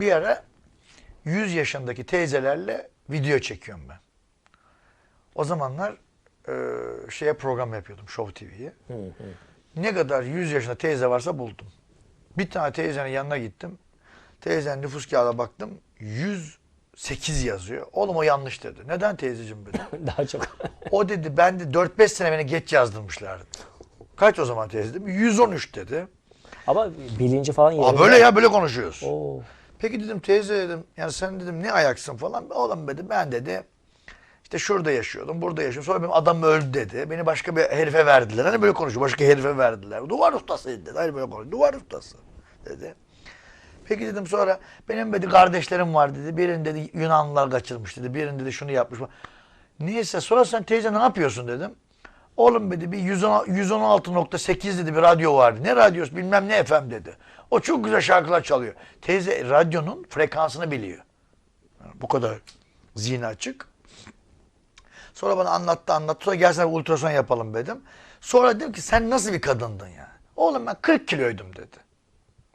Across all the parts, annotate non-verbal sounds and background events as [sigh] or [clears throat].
Bir ara 100 yaşındaki teyzelerle video çekiyorum ben. O zamanlar e, şeye program yapıyordum Show TV'ye. Ne kadar 100 yaşında teyze varsa buldum. Bir tane teyzenin yanına gittim. Teyzenin nüfus kağıdına baktım. 108 yazıyor. Oğlum o yanlış dedi. Neden teyzeciğim dedim. [laughs] Daha çok. O dedi ben de 4-5 sene beni geç yazdırmışlardı. Kaç o zaman teyze dedim. 113 dedi. Ama bilinci falan yerinde. Aa böyle ya böyle konuşuyoruz. Oo. Peki dedim teyze dedim yani sen dedim ne ayaksın falan. Oğlum dedi ben dedi işte şurada yaşıyordum burada yaşıyordum. Sonra benim adam öldü dedi. Beni başka bir herife verdiler. Hani böyle konuşuyor. Başka herife verdiler. Duvar ustasıydı dedi. Hani böyle konuşuyor. Duvar ustası dedi. Peki dedim sonra benim dedi kardeşlerim var dedi. Birini dedi Yunanlılar kaçırmış dedi. Birini dedi şunu yapmış. Neyse sonra sen teyze ne yapıyorsun dedim. Oğlum dedi bir 110 116.8 dedi bir radyo vardı. Ne radyosu bilmem ne FM dedi. O çok güzel şarkılar çalıyor. Teyze radyonun frekansını biliyor. Yani bu kadar zihni açık. Sonra bana anlattı anlattı. Sonra gel sana bir ultrason yapalım dedim. Sonra dedim ki sen nasıl bir kadındın ya? Oğlum ben 40 kiloydum dedi.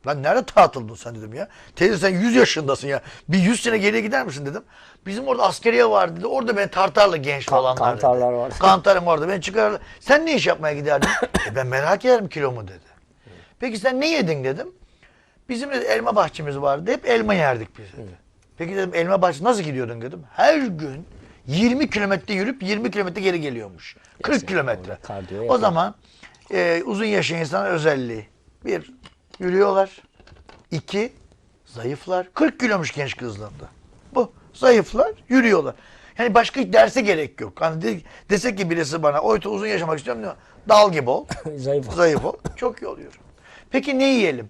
Lan nerede tartıldın sen dedim ya. Teyze sen 100 yaşındasın ya. Bir 100 sene geriye gider misin dedim. Bizim orada askeriye var dedi. Orada beni tartarlı genç Kan- falanlar dedi. kantarlar var. Kantarım orada. Beni çıkarırlar. Sen ne iş yapmaya giderdin? e ben merak ederim kilomu dedi. Peki sen ne yedin dedim. Bizim de elma bahçemiz vardı. Hep elma yerdik biz dedi. Peki dedim elma bahçesi nasıl gidiyordun dedim. Her gün 20 kilometre yürüyüp 20 kilometre geri geliyormuş. 40 kilometre. orada kardiyo O zaman e, uzun yaşayan insanın özelliği. Bir, yürüyorlar. İki, zayıflar. 40 kilomuş genç kızlarında. Bu. Zayıflar, yürüyorlar. Yani başka hiç derse gerek yok. Hani de, desek ki birisi bana oysa uzun yaşamak istiyorum diyor. Dal gibi ol. [laughs] Zayıf. Zayıf ol. Çok iyi oluyor. Peki ne yiyelim?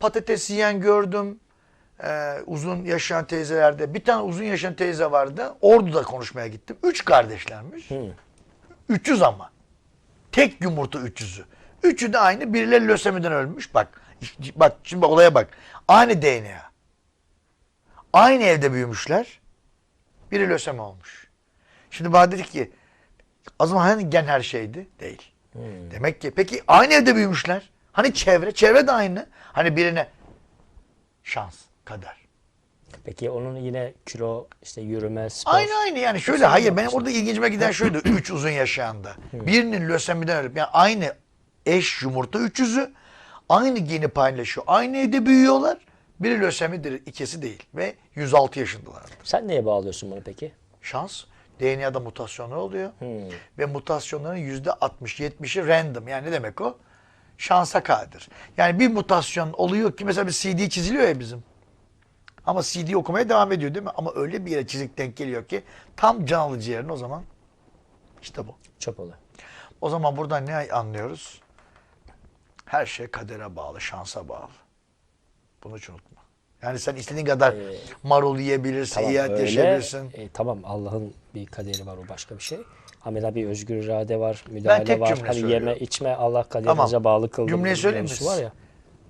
Patates yiyen gördüm. Ee, uzun yaşayan teyzelerde. Bir tane uzun yaşayan teyze vardı. Ordu'da konuşmaya gittim. Üç kardeşlermiş. 300 ama. Tek yumurta 300'ü. Üçü de aynı. Birileri lösemiden ölmüş. Bak. Bak şimdi bak olaya bak. Aynı DNA. Aynı evde büyümüşler. Biri lösemi olmuş. Şimdi bana dedik ki o zaman hani gen her şeydi? Değil. Demek ki peki aynı evde büyümüşler. Hani çevre? Çevre de aynı. Hani birine şans, kader. Peki onun yine kilo, işte yürüme, spor. Aynı aynı yani şöyle hayır benim orada ilgincime giden şuydu. [clears throat] Üç uzun yaşayanda. Birinin lösemiden ölüp yani aynı eş yumurta 300'ü aynı geni paylaşıyor. Aynı evde büyüyorlar. Biri lösemidir, ikisi değil. Ve 106 yaşındalar. Sen neye bağlıyorsun bunu peki? Şans. DNA'da mutasyonlar oluyor. Ve mutasyonların %60-70'i random. Yani ne demek o? Şansa kadir. Yani bir mutasyon oluyor ki mesela bir CD çiziliyor ya bizim. Ama CD okumaya devam ediyor değil mi? Ama öyle bir yere çizik denk geliyor ki tam can alıcı yerine o zaman işte bu. Çöp oluyor. O zaman buradan ne anlıyoruz? Her şey kadere bağlı, şansa bağlı. Bunu hiç unutma. Yani sen istediğin kadar marul yiyebilirsin, iyi öyle. yaşayabilirsin. E, tamam Allah'ın bir kaderi var o başka bir şey. Ama da bir özgür irade var, müdahale tek var. cümle Hani söylüyorum. yeme içme Allah kaderinize Tamam. bağlı kıldı. Cümleyi söyleyeyim mi? var ya.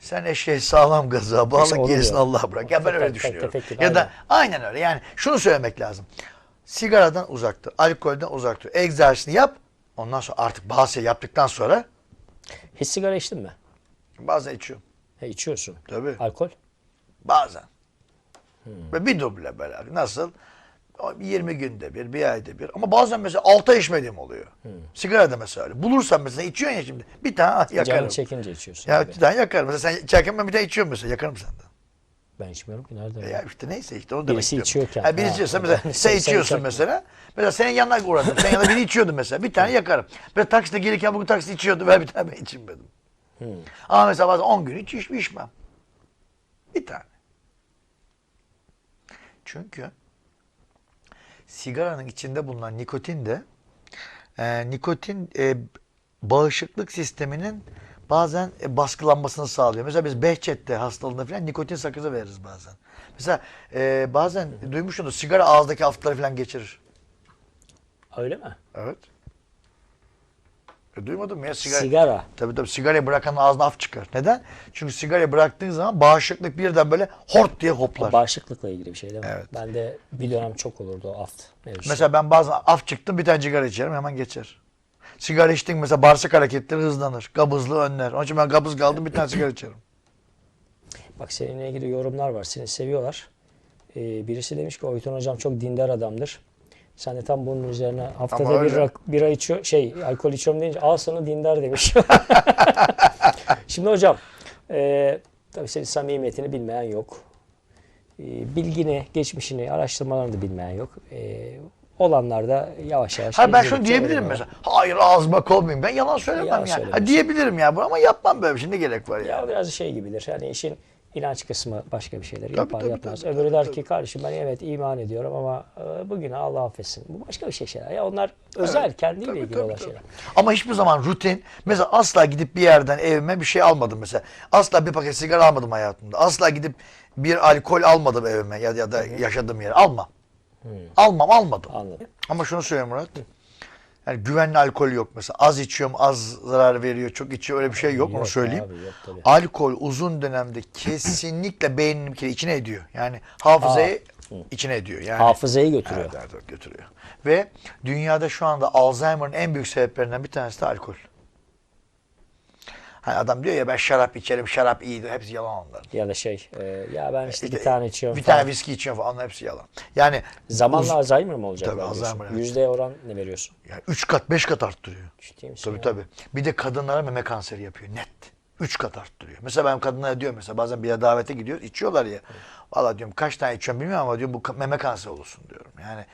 Sen eşeği sağlam gazığa onu gerisini. Allah'a bırak. Ya ben öyle düşünüyorum. ya da aynen öyle. Yani şunu söylemek lazım. Sigaradan uzak dur. Alkolden uzak dur. Egzersizini yap. Ondan sonra artık bazı şey yaptıktan sonra Hiç sigara içtin mi? bazen içiyorum. He, içiyorsun. Tabii. Alkol? Bazen. Hmm. Ve bir duble beraber. Nasıl? O 20 günde bir, bir ayda bir. Ama bazen mesela 6 ay içmediğim oluyor. Hmm. Sigara da mesela öyle. Bulursan mesela içiyorsun ya şimdi. Bir tane ah, yakarım. Canı çekince içiyorsun. Ya tabii. bir tane yakarım. Mesela sen içerken ben bir tane içiyorum mesela. Yakarım senden. Ben içmiyorum ki nerede? Ya işte neyse işte onu demek Birisi istiyorum. içiyorken. Ha, birisi Ha, içiyorsa mesela [laughs] sen sen içiyorsun içerken. mesela. Mesela senin yanına uğradım. Sen yanında biri içiyordu mesela. Bir tane yakarım. Ve takside gelirken bugün taksi içiyordu. Ver bir tane ben içeyim dedim. Ama mesela bazen 10 gün hiç iç, içmem. Bir tane. Çünkü sigaranın içinde bulunan nikotin de e, nikotin e, bağışıklık sisteminin bazen e, baskılanmasını sağlıyor. Mesela biz Behçet'te hastalığında falan nikotin sakızı veririz bazen. Mesela e, bazen duymuşsunuz sigara ağızdaki afları falan geçirir. Öyle mi? Evet. E, duymadın mı ya sigara? Sigara. Tabii tabii sigarayı bırakan ağzına af çıkar. Neden? Çünkü sigarayı bıraktığın zaman bağışıklık birden böyle hort diye hoplar. Bağışıklıkla ilgili bir şey değil mi? Evet. Ben de bir dönem çok olurdu o aft mevzusu. Mesela ben bazen af çıktım bir tane sigara içerim hemen geçer. Sigara içtin mesela bağırsak hareketleri hızlanır. Kabızlığı önler. Onun için ben kabız kaldım bir tane sigara içerim. Bak seninle ilgili yorumlar var. Seni seviyorlar. Ee, birisi demiş ki Oytun hocam çok dindar adamdır. Sen de tam bunun üzerine haftada Ama bir öyle. rak- bira içiyor, şey alkol içiyorum deyince al sana dindar demiş. [laughs] Şimdi hocam e, tabii senin samimiyetini bilmeyen yok. E, bilgini, geçmişini, araştırmalarını da bilmeyen yok. E, olanlar da yavaş yavaş. Ha ben şunu diyebilirim mesela. Hayır ağzıma olmayayım. Ben yalan söylemem Yalan yani. Ha, diyebilirim ya bu ama yapmam böyle bir şey. Ne gerek var ya? Ya biraz şey gibidir. Yani işin inanç kısmı başka bir şeyler. Tabii, Yapar tabii, yapmaz. tabii, Öbürü tabii, der ki kardeşim ben evet iman ediyorum ama e, bugün Allah affetsin. Bu başka bir şey şeyler. Ya onlar özel kendiyle Tabii, ilgili tabii, olan tabii. şeyler. Ama hiçbir zaman rutin. Mesela asla gidip bir yerden evime bir şey almadım mesela. Asla bir paket sigara almadım hayatımda. Asla gidip bir alkol almadım evime ya, ya da yaşadığım yere. Almam. Almam almadım. Anladım. Ama şunu söyleyeyim Murat. Yani güvenli alkol yok mesela. Az içiyorum, az zarar veriyor, çok içiyor öyle bir şey yok, onu Yok söyleyeyim. abi, yok tabii. Alkol uzun dönemde kesinlikle beynini bir kere içine ediyor. Yani hafızayı içine ediyor. Yani Hafızayı götürüyor. Evet, evet, götürüyor. Ve dünyada şu anda Alzheimer'ın en büyük sebeplerinden bir tanesi de alkol. Hani adam diyor ya ben şarap içerim, şarap iyidir. Hepsi yalan onların. Ya da şey e, ya ben işte İşte bir tane içiyorum Bir falan. tane viski içiyorum falan. Onlar hepsi yalan. Yani Zamanla Alzheimer mı olacak? Tabii? Alzheimer, evet. Yüzde oran ne veriyorsun? yani üç kat, beş kat arttırıyor. Ciddi misin Tabii ya? tabii. Bir de kadınlara meme kanseri yapıyor net. Üç kat arttırıyor. Mesela ben kadınlara diyorum mesela bazen bir yere davete gidiyoruz içiyorlar ya. Valla diyorum kaç tane içiyorum bilmiyorum ama diyorum bu ka- meme kanseri olursun diyorum. Yani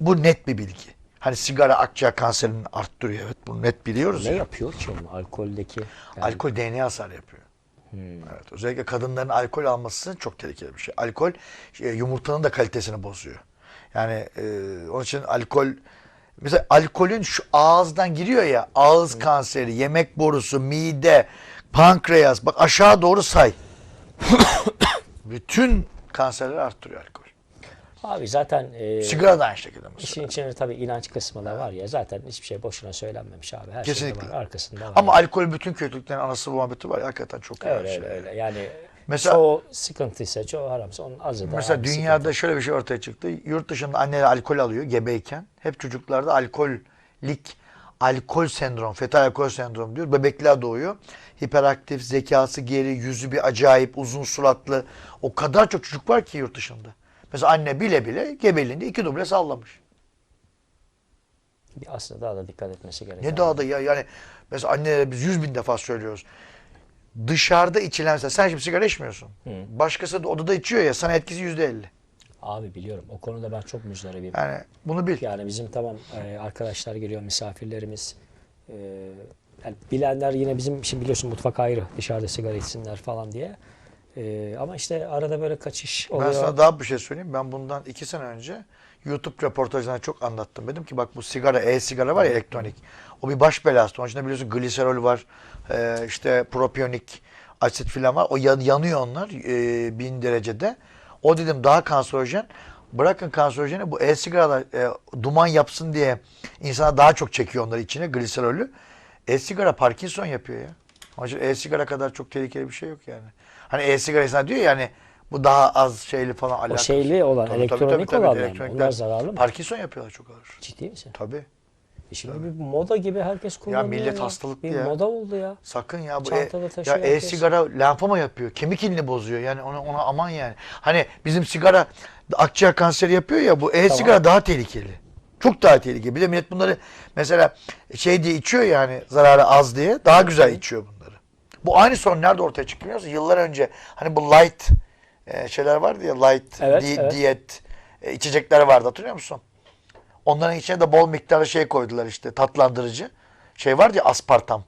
bu net bir bilgi. Hani sigara akciğer kanserini arttırıyor. Evet bunu net biliyoruz Ne ya. yapıyor ki alkoldeki? Yani Alkol DNA hasar yapıyor. Evet, özellikle kadınların alkol alması çok tehlikeli bir şey. Alkol e, yumurtanın da kalitesini bozuyor. Yani e, onun için alkol mesela alkolün şu ağızdan giriyor ya ağız kanseri, yemek borusu, mide, pankreas bak aşağı doğru say. [coughs] Bütün kanserleri arttırıyor alkol. Abi zaten e, Sigara da aynı şekilde mesela. işin içinde tabii inanç kısmı da var ya zaten hiçbir şey boşuna söylenmemiş abi. Her Kesinlikle. şey var arkasında var. Ama alkol bütün kötülüklerin anası muhabbeti var. ya, Hakikaten çok öyle öyle şey. öyle. Yani Mesela- çoğu sıkıntıysa çoğu haramsa onun azı da Mesela abi dünyada şöyle bir şey ortaya çıktı. Yurt dışında anneler alkol alıyor gebeyken. Hep çocuklarda alkollik, alkol sendrom, fetal alkol sendrom diyor. Bebekler doğuyor. Hiperaktif, zekası geri, yüzü bir acayip, uzun suratlı. O kadar çok çocuk var ki yurt dışında. Mesela anne bile bile gebeliğinde iki duble sallamış. Aslında daha da dikkat etmesi gerekiyor. Ne daha da ya yani mesela annelere biz yüz bin defa söylüyoruz. Dışarıda içilen sen şimdi sigara içmiyorsun. Başkası da odada içiyor ya sana etkisi yüzde elli. Abi biliyorum o konuda ben çok müzdaribim. Yani bunu bil. Yani bizim tamam e, arkadaşlar geliyor misafirlerimiz. E, yani bilenler yine bizim şimdi biliyorsun mutfak ayrı dışarıda sigara içsinler falan diye. E, ama işte arada böyle kaçış oluyor. Ben sana daha bir şey söyleyeyim. Ben bundan iki sene önce YouTube röportajlarında çok anlattım. Dedim ki bak bu sigara, e-sigara var ya elektronik. O bir baş belası. Onun içinde biliyorsun gliserol var. e, işte propiyonik asit filan var. O yan- yanıyor onlar e, bin derecede. O dedim daha kanserojen. Bırakın kanserojeni bu e-sigaralar e, duman yapsın diye insana daha çok çekiyor onları içine gliserolü. E-sigara Parkinson yapıyor ya. Onun için e-sigara kadar çok tehlikeli bir şey yok yani. Hani e-sigara insan diyor ya hani bu daha az şeyli falan alakası. şeyli olan, elektronik olanlar mı? elektronikler Onlar zararlı mı? Parkinson yapıyorlar çok ağır. Ciddi misin? Tabii. E Şimdi bir moda gibi herkes kullanıyor. millet hastalıklı bir ya. moda oldu ya. Sakın ya bu e, ya e-sigara lenfoma yapıyor. Kemik ilini bozuyor. Yani ona ona aman yani. Hani bizim sigara akciğer kanseri yapıyor ya bu e-sigara Tamam. daha tehlikeli. Çok daha tehlikeli. Bir de millet bunları mesela şey diye içiyor yani zararı az diye daha güzel içiyor bunları. Bu aynı sorun nerede ortaya çıktı biliyor musun? Yıllar önce hani bu light e, şeyler vardı ya light Evet, di- evet. diyet e, içecekler vardı hatırlıyor musun? Onların içine de bol miktarda şey koydular işte tatlandırıcı. Şey var ya aspartam.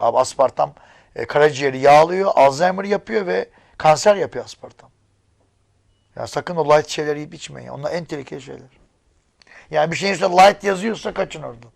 Abi aspartam e, karaciğeri yağlıyor, Alzheimer yapıyor ve kanser yapıyor aspartam. Ya sakın o light şeyleri yiyip içmeyin. Onlar en tehlikeli şeyler. Yani bir şeyin üstünde light yazıyorsa kaçın oradan.